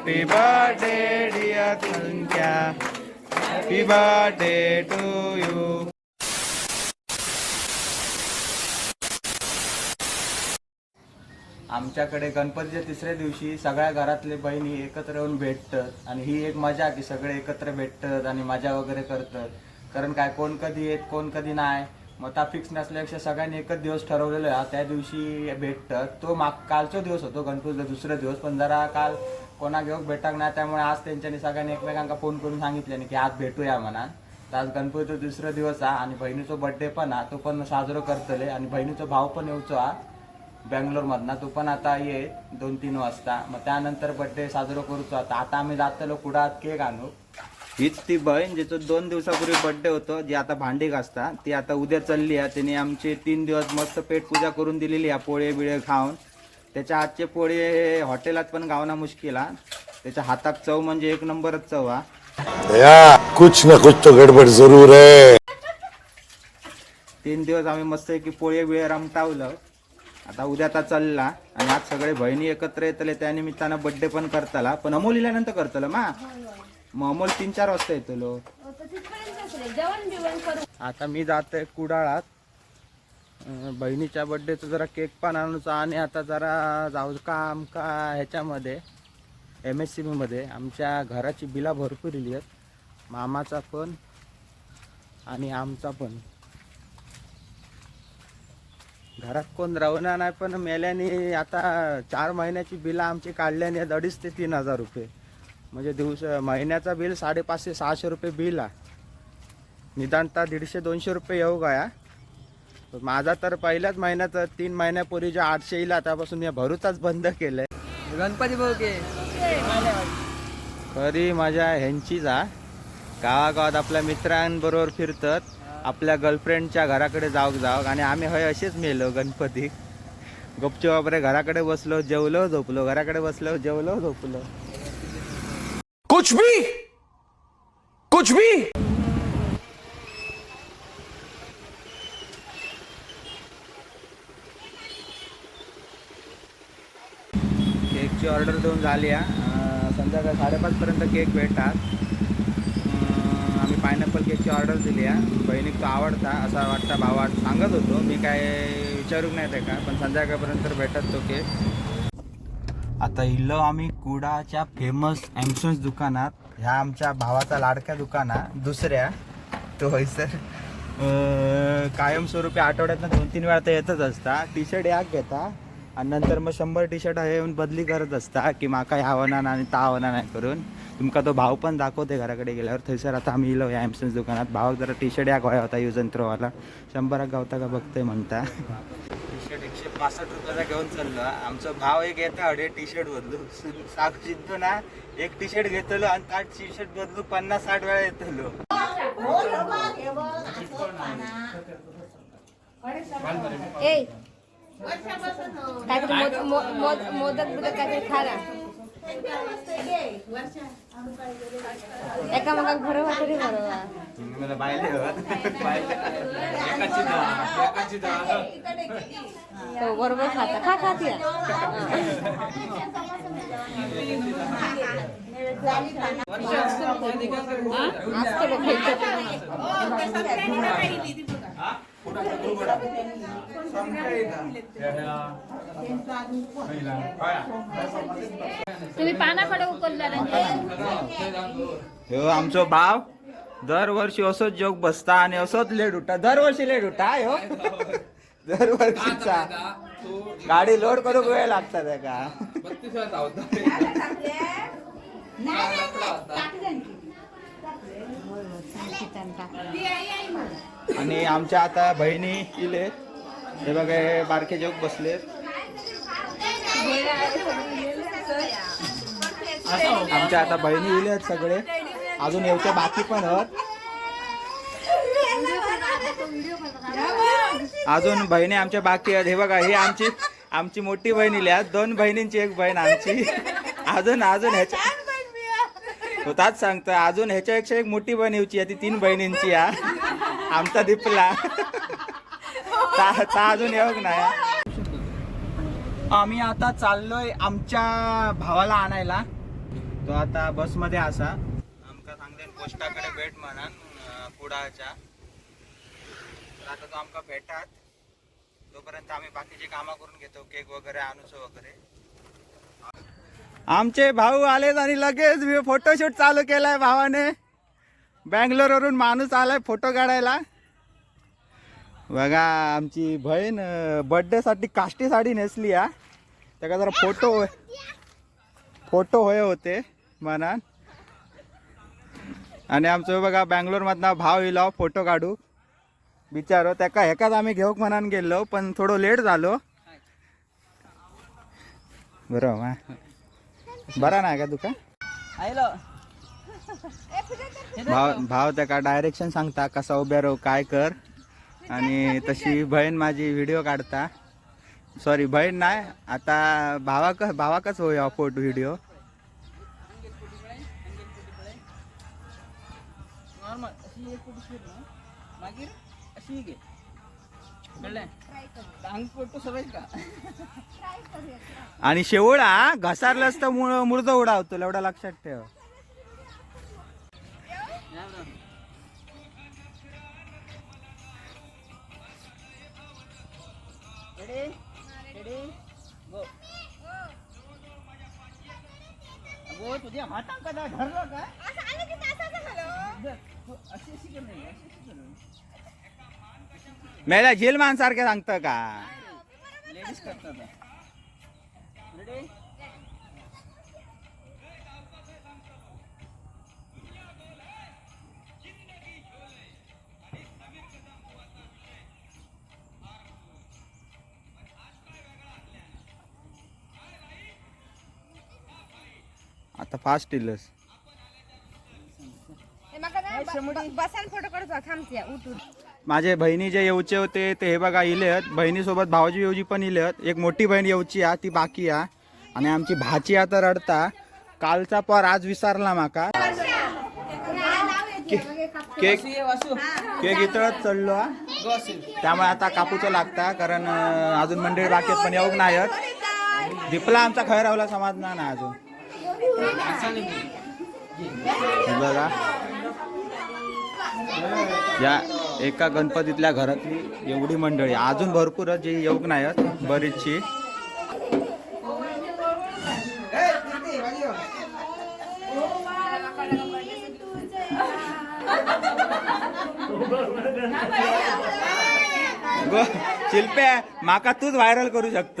Happy birthday, dear Sankhya. Happy birthday to you. आमच्याकडे गणपतीच्या तिसऱ्या दिवशी सगळ्या घरातले बहिणी एकत्र येऊन भेटतात आणि ही एक मजा की सगळे एकत्र भेटतात आणि मजा वगैरे करतात. कारण काय कोण कधी येत कोण कधी नाही. मग आता फिक्स नसल्यापेक्षा सगळ्यांनी एकच दिवस ठरवलेला आहे. त्या दिवशी भेटतात. तो माग कालचा दिवस होतो गणपतीचा दुसरा दिवस. पण जरा काल कोणा घेऊन भेटाक नाही त्यामुळे आज त्यांच्यानी सगळ्यांनी एकमेकांना फोन करून सांगितल्याने की आज भेटूया म्हणा. तर आज गणपतीचा दुसरा दिवस हा आणि बहिणीचा बड्डे पण हा तो पण साजरो करतले आणि बहिणीचा भाव पण येऊचो. हा बँगलोर मधना तो पण आता ये दोन तीन वाजता. मग त्यानंतर बर्थडे साजरो करूचो. आता आता आम्ही जातलो कुडात केक आणू. हीच ती बहीण जिचं दोन दिवसापूर्वी बर्थडे होतो जी आता भांडी घासता ती आता उद्या चालली आहे. तिने आमची तीन दिवस मस्त पेट पूजा करून दिलेली आहे पोळे बिळे खाऊन. त्याच्या हातचे पोळे हॉटेलात पण गावना मुश्किल हा त्याच्या हातात चव म्हणजे एक नंबरच चव हा या कुछ न कुछ तो गड़बड़ जरूर है तीन दिवस आम्ही मस्त की पोळे बिळे रमटावलं. आता उद्या आता चालला आणि आज सगळे बहिणी एकत्र येतले त्या निमित्तानं बर्थडे पण करतला. पण अमोल इल्यानंतर करतलं मा? मग अमोल तीन चार वाजता येतलो. आता मी जातोय कुडाळात. बहिणीच्या बड्डेचं जरा केक पण आणूचा आणि आता जरा जाऊ का आमका ह्याच्यामध्ये एम एस सी बीमध्ये आमच्या घराची बिला भरपूर इली आहेत. मामाचा पण आणि आमचा पण. घरात कोण राहणार नाही पण मेल्याने आता चार महिन्याची बिलं आमची काढल्याने अडीच ते तीन हजार रुपये. म्हणजे दिवस महिन्याचा बिल साडेपाचशे सहाशे रुपये बिल आहे. निदानता दीडशे दोनशे रुपये येऊ गया. माझा तर पहिल्याच महिन्यात तीन महिन्यापूर्वीच्या आठशे येईल त्यापासून मी भरूचाच बंद केलंय. गणपती भाऊके खरी मजा ह्यांचीच हा गावागावात आपल्या मित्रांबरोबर फिरतात. आपल्या गर्लफ्रेंडच्या घराकडे जाऊक जाऊक आणि आम्ही हय असेच मेलो गणपती. गपचूप वगैरे घराकडे बसलो जेवलो झोपलो. घराकडे बसलो जेवलो झोपलो. कुछ भी! कुछ भी! केकची ऑर्डर देऊन झाली आहे संध्याकाळी साडेपाचपर्यंत केक भेटतात. पायनॅपल केकची ऑर्डर दिली आहे. बहिणीक तो आवडता असा वाटता भावा सांगत होतो. मी काय विचारूक नाही ते का पण संध्याकाळपर्यंत भेटत तो केक आता इलो आम्ही कुडाच्या फेमस ॲम्सन्स दुकानात ह्या आमच्या भावाचा लाडक्या दुकानात दुसऱ्या. तो होय सर. कायमस्वरूपी आठवड्यातनं दोन तीन वेळा तर येतच असता. टी शर्ट याक घेता आणि नंतर मग शंभर टी शर्ट हे येऊन बदली करत असता की माका ह्या होणार आणि ता होणार नाही करून. तुमका तो भाव पण दाखवते घराकडे गेल्यावर. थंयसर आता आम्ही इलो या ॲम्सन्स दुकानात. भावाक जरा टी शर्ट याक व्हाय होता यूज अँड थ्रोवाला शंभराक गावता का बघते म्हणता. टी शर्ट एकशे पासष्ट रुपयाचा घेऊन चाललो. आमचा भाव एक येता अडे टी शर्ट बदलू. साग चिंतो ना एक टी शर्ट घेतलो आणि त्या टी शर्ट बदलू पन्नास साठ वेळा येतलो. ए. मोदक बिदक काहीतरी खा ना एका मग भरवा तरी भरवा मला बायले तो बरोबर खाता खा खात या असतो लोक तुम्ही पानाकडे उकलला ह्यो आमचो भाव दरवर्षी असोच जोक बसता आणि असोच लेट उठा दरवर्षी लेट उठा ह्यो दरवर्षीचा. गाडी लोड करूक वेळ लागता त्याका आणि आमच्या आता बहिणी इले. हे बघा हे बारके जोक बसले आमच्या आता बहिणी इले आहेत सगळे. अजून येऊचे बाकी पण आहेत. अजून बहिणी आमच्या बाकी आहेत. हे बघा ही आमची आमची मोठी बहीण इली आहेत. दोन बहिणींची एक बहीण आमची. अजून अजून ह्याच्या तो ताच सांगतो अजून ह्याच्यापेक्षा एक मोठी बहीण येऊची आहे. ती तीन बहिणींची या आमचा दिपला. ता अजून येऊक नाही? आम्ही आता चाललोय आमच्या भावाला आणायला. तो आता बसमध्ये असा. आमका सांगते पोस्टाकडे भेट म्हणान अं, आता तो आमका भेटात. तोपर्यंत आम्ही बाकीची कामं करून घेतो केक वगैरे आणूचो वगैरे. आमचे भाऊ आलेत आणि लगेच फोटोशूट चालू केलाय भावाने. बँगलोरवरून माणूस आलाय फोटो काढायला. बघा आमची बहीण बड्डेसाठी काष्टी साडी नेसली हा. त्याका जरा फोटो फोटो होय होते मनान आणि आमचं बघा बँगलोरमधनं भाव येलो फोटो काढू. बिचारो त्याका हेकाच आम्ही घेऊक म्हणान गेलो पण थोडं लेट झालो. बरं हो, बरा ना का तुका भाव भाव त्याका डायरेक्शन सांगता कसा उभ्या राहू काय कर. आणि तशी बहीण माझी व्हिडिओ काढता. सॉरी बहीण नाही आता भावाक भावाकच होय फोटो व्हिडिओ आणि शेवळा घसारलाच तर मुळ मुर्द उडावतो एवढा लक्षात ठेव. तुझ्या हातात कदा ठरलं का? मेला झेलमान सारखे सांगतं का? लेडीज करतात. आता फास्ट इलस बसायला फोटो काढतो थांबते उठून. माझे बहिणी जे येऊचे होते ते हे बघा इले आहेत. बहिणीसोबत भावाची येऊची पण इले आहेत. एक मोठी बहीण येऊची आ ती बाकी आ आणि आमची भाची आता रडता. कालचा पर आज विसरला माका. केक केक इतळच चढलो हा. त्यामुळे आता कापूचं लागता कारण अं, अजून मंडळी बाकी आहेत पण येऊक नाही आहेत. दीपला आमचा खय रावला समाज ना अजून. हे बघा. या एका गणपतीतल्या घरातली एवढी मंडळी. अजून भरपूर जे जी नाही आहेत बरीचशी. शिल्प्या माका तूच व्हायरल करू शकत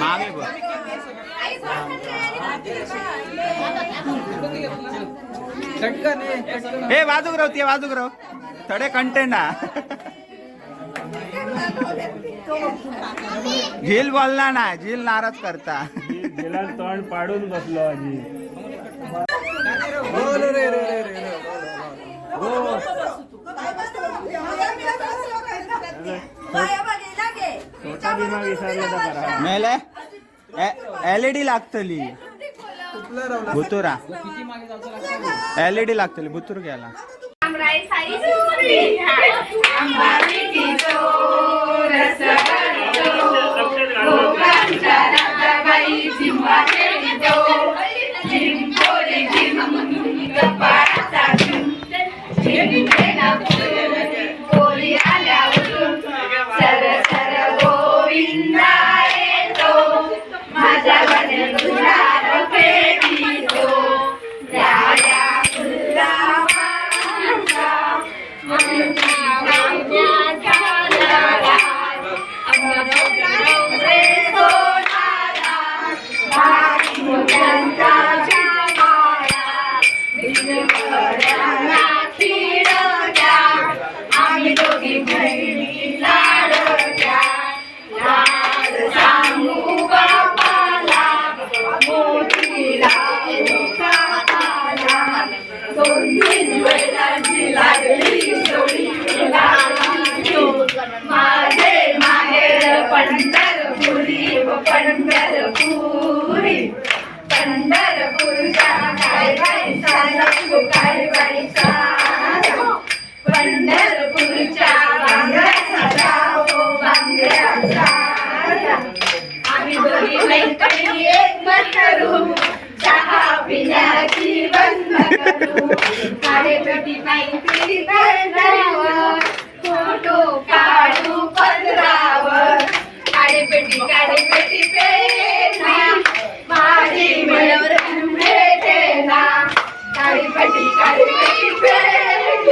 मागे बघ. हे वाजूक राव ते वाजूक राव थोडे कंटेंट हा. झील बोलला ना झील नाराज करता. तोंड पाडून बसलो आजी. छोटा दिमाग विसरला तर करा. मेले? एलईडी लागतली. भुतुरा. एलईडी लागतली भुतूर गेला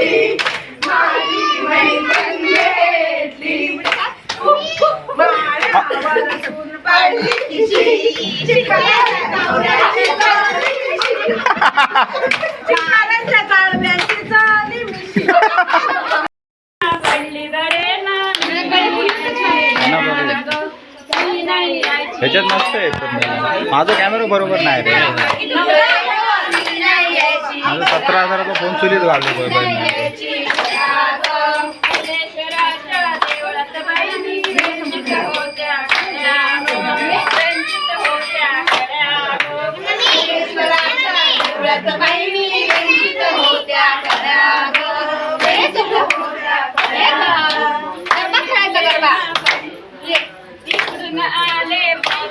ह्याच्यात मस्त आहे एकदम. माझा कॅमेरा बरोबर नाही रे सतरा हजाराचा फोन चुलीत घालतो आले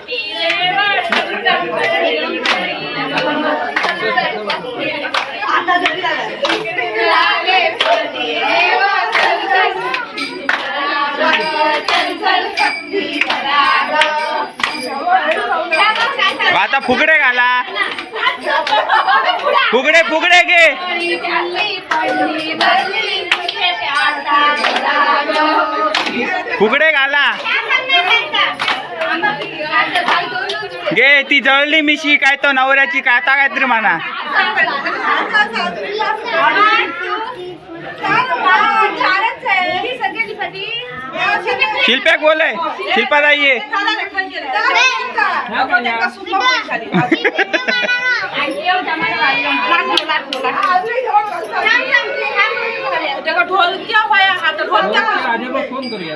आता फुगडे घाला. फुगडे फुगडे घे. फुगडे घाला. घे ती जळली मिशी काय तो नवऱ्याची काय आता काहीतरी म्हणा. चारच आहे. ही सगळी शिल्पॅक बोलय शिल्पाताई ये फोन करूया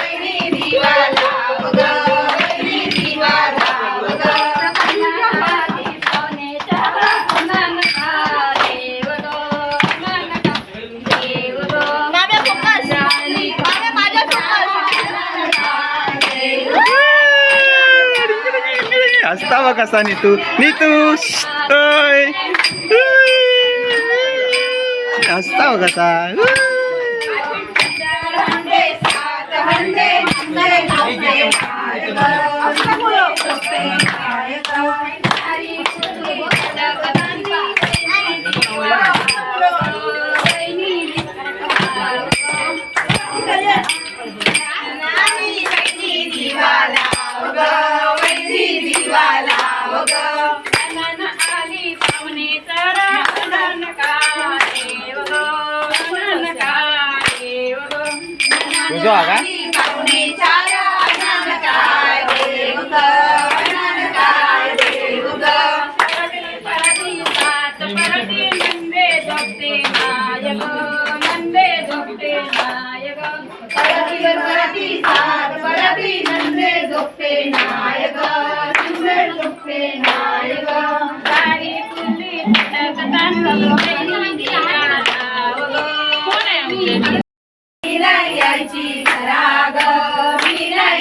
Hawak ka sa nito. Nito! Oy! Hasta ka sa. तुझा हा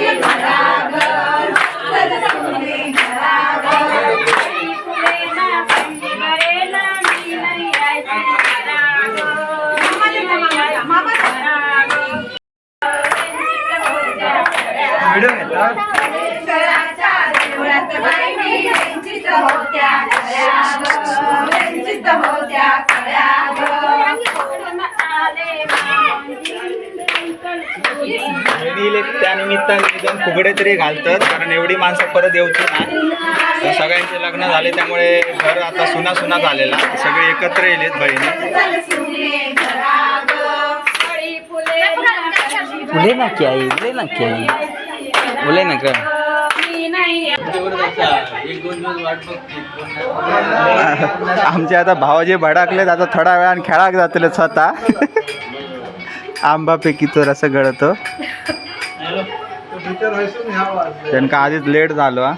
Yeah. फुगडे तरी घालतात कारण एवढी माणसं परत येऊची नाही तर सगळ्यांचे लग्न झाले त्यामुळे घर आता सुना सुना झालेला सगळे एकत्र येलेत बहिणी. उले ना की आई उले ना की आई. उले ना का आमचे आता भावाजे भडाकलेत आता थोडा वेळान खेळाक जातले स्वतः. आंबापैकी तर असं गळतो. त्यांना आधीच लेट झालो. हा